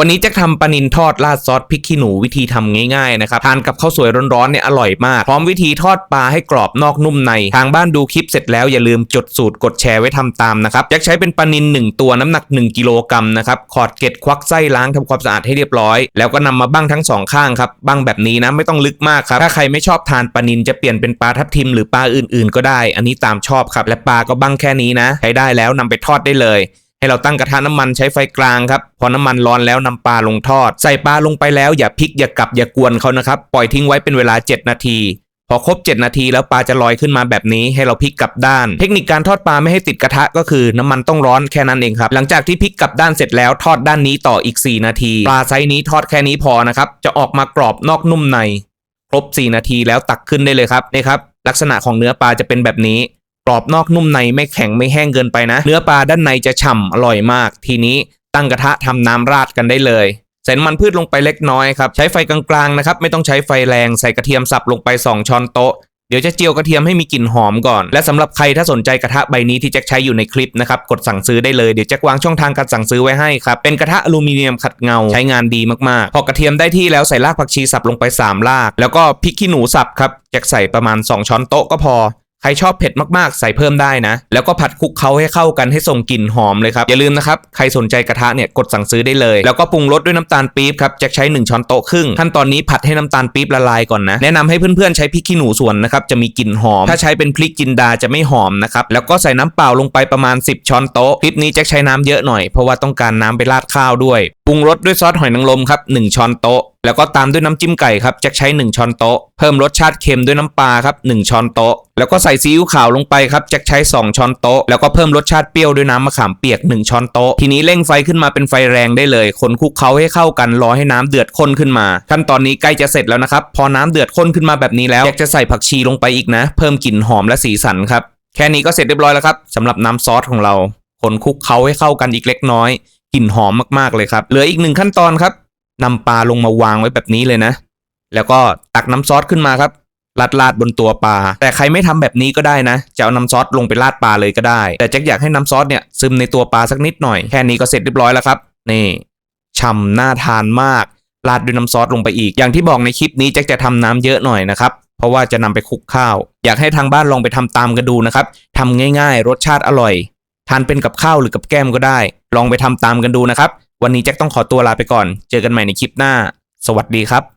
วันนี้จะทำปลานินทอดราดซอสพริกขี้หนูวิธีทำง่ายๆนะครับทานกับข้าวสวยร้อนๆเนี่ยอร่อยมาก พร้อมวิธีทอดปลาให้กรอบนอกนุ่มใน ทางบ้านดูคลิปเสร็จแล้วอย่าลืมจดสูตรกดแชร์ไว้ทำตามนะครับยักใช้เป็นปลานิน 1 ตัวน้ำหนัก 1 กิโลกรัมนะครับขอดเกล็ดควักไส้ล้างทำความสะอาดให้เรียบร้อย แล้วก็นำมาบั้งทั้งสองข้างครับบั้งแบบนี้นะไม่ต้องลึกมากครับถ้าใครไม่ชอบทานปลานินจะเปลี่ยนเป็นปลาทับทิมหรือปลาอื่นๆ ก็ได้ อันนี้ตามชอบครับและปลาก็บั้งแค่นี้นะใช้ได้แล้วนำไปทอดได้เลย ให้เราตั้งกระทะน้ำมันใช้ไฟกลางครับ พอน้ำมันร้อนแล้วนำปลาลงทอด ใส่ปลาลงไปแล้วอย่าพลิกอย่ากลับอย่ากวนเขานะครับ ปล่อยทิ้งไว้เป็นเวลา 7 นาที พอครบ 7 นาทีแล้วปลาจะลอยขึ้นมาแบบนี้ ให้เราพลิกกลับด้าน เทคนิคการทอดปลาไม่ให้ติดกระทะก็คือน้ำมันต้องร้อนแค่นั้นเองครับ หลังจากที่พลิกกลับด้านเสร็จแล้วทอดด้านนี้ต่ออีก 4 นาที ปลาไซส์นี้ทอดแค่นี้พอนะครับ จะออกมากรอบนอกนุ่มใน ครบ 4 นาทีแล้วตักขึ้นได้เลยครับนี่ครับลักษณะของเนื้อปลาจะเป็นแบบนี้ กรอบนอกนุ่มในไม่แข็งไม่แห้งเกินไปนะ เนื้อปลาด้านในจะฉ่ำอร่อยมาก ทีนี้ตั้งกระทะทำน้ำราดกันได้เลยใส่น้ำมันพืชลงไปเล็กน้อยครับ ใช้ไฟกลางๆนะครับไม่ต้องใช้ไฟแรงใส่กระเทียมสับลงไป 2 ช้อนโต๊ะเดี๋ยวจะเจียวกระเทียมให้มีกลิ่นหอมก่อน และสำหรับใครถ้าสนใจกระทะใบนี้ที่แจ็คใช้อยู่ในคลิปนะครับ กดสั่งซื้อได้เลย เดี๋ยวแจ็ควางช่องทางการสั่งซื้อไว้ให้ครับ เป็นกระทะอลูมิเนียมขัดเงาใช้งานดีมากๆ พอกระเทียมได้ที่แล้วใส่รากผักชีสับลงไปสามราก แล้วก็พริกขี้หนูสับครับแจ็คใส่ประมาณ 2 ช้อนโต๊ะก็พอ รชอบเผ็ดมากๆ ใส่เพิ่มได้นะ แล้วก็ผัดคลุกเคล้าให้เข้ากันให้ส่งกลิ่นหอมเลยครับ อย่าลืมนะครับ ใครสนใจกระทะเนี่ยกดสั่งซื้อได้เลย แล้วก็ปรุงรสด้วยน้ำตาลปี๊บครับแจ็คใช้ 1 ช้อนโต๊ะครึ่งขั้นตอนนี้ผัดให้น้ำตาลปี๊บละลายก่อนนะ แนะนำให้เพื่อนๆใช้พริกขี้หนูส่วนนะครับจะมีกลิ่นหอม ถ้าใช้เป็นพริกจินดาจะไม่หอมนะครับแล้วก็ใส่น้ำเปล่าลงไปประมาณ 10 ช้อนโต๊ะคลิปนี้แจ็คใช้น้ำเยอะหน่อยเพราะว่าต้องการน้ำไปราดข้าวด้วย ปรุงรสด้วยซอสหอยนางรมครับ1ช้อนโต๊ะ แล้วก็ตามด้วยน้ำจิ้มไก่ครับจ็คใช้ 1 ช้อนโต๊ะ เพิ่มรสชาติเค็มด้วยน้ำปลาครับ1ช้อนโต๊ะ แล้วก็ใส่ซีอิ๊วขาวลงไปครับจ็คใช้ 2 ช้อนโต๊ะ แล้วก็เพิ่มรสชาติเปรี้ยวด้วยน้ำมะขามเปียก 1 ช้อนโต๊ะ ทีนี้เร่งไฟขึ้นมาเป็นไฟแรงได้เลย คนคลุกเคล้าให้เข้ากันรอให้น้ำเดือดข้นขึ้นมา ขั้นตอนนี้ใกล้จะเสร็จแล้วนะครับ พอน้ำเดือดข้นขึ้นมาแบบนี้แล้วแจ็คจะใส่ผักชีลงไปอีกนะ เพิ่มกลิ่นหอมและสีสันครับ แค่นี้ก็เสร็จเรียบร้อยแล้วครับสำหรับน้ำซอสของเรา คนคลุกเคล้าให้เข้ากันอีกเล็กน้อย กลิ่นหอมมากๆเลยครับ เหลืออีกหนึ่งขั้นตอนครับนำปลาลงมาวางไว้แบบนี้เลยนะ แล้วก็ตักน้ำซอสขึ้นมาครับราดราดบนตัวปลา แต่ใครไม่ทำแบบนี้ก็ได้นะ จะเอาน้ำซอสลงไปราดปลาเลยก็ได้ แต่แจ็คอยากให้น้ำซอสเนี่ยซึมในตัวปลาสักนิดหน่อย แค่นี้ก็เสร็จเรียบร้อยแล้วครับ นี่ฉ่ำน่าทานมาก ราดด้วยน้ำซอสลงไปอีก อย่างที่บอกในคลิปนี้แจ็คจะทำน้ำเยอะหน่อยนะครับ เพราะว่าจะนำไปคลุกข้าว อยากให้ทางบ้านลองไปทำตามกันดูนะครับทำง่าย ๆ รสชาติอร่อย ทานเป็นกับข้าวหรือกับแก้มก็ได้ ลองไปทำตามกันดูนะครับ วันนี้แจ็คต้องขอตัวลาไปก่อน เจอกันใหม่ในคลิปหน้า สวัสดีครับ